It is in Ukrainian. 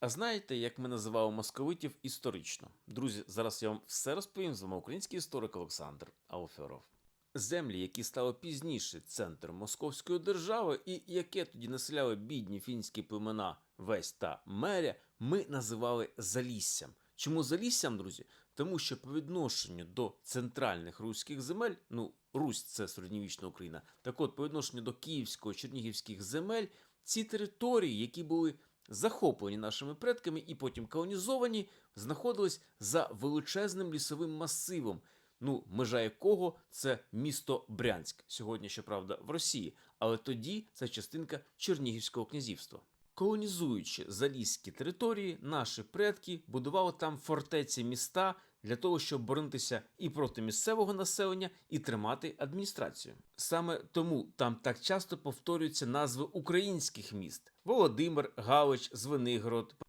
А знаєте, як ми називали московитів історично? Друзі, зараз я вам все розповім. З вами український історик Олександр Алферов. Землі, які стали пізніше центром Московської держави, і яке тоді населяли бідні фінські племена Весь та Меря, ми називали Заліссям. Чому Заліссям, друзі? Тому що по відношенню до центральних руських земель, ну Русь це середньовічна Україна, так от по відношенню до київсько-чернігівських земель, ці території, які були захоплені нашими предками і потім колонізовані, знаходились за величезним лісовим масивом, ну, межа якого це місто Брянськ, сьогодні, щоправда, в Росії, але тоді це частинка Чернігівського князівства. Колонізуючи залізькі території, наші предки будували там фортеці міста для того, щоб боронитися і проти місцевого населення, і тримати адміністрацію. Саме тому там так часто повторюються назви українських міст: Володимир, Галич, Звенигород,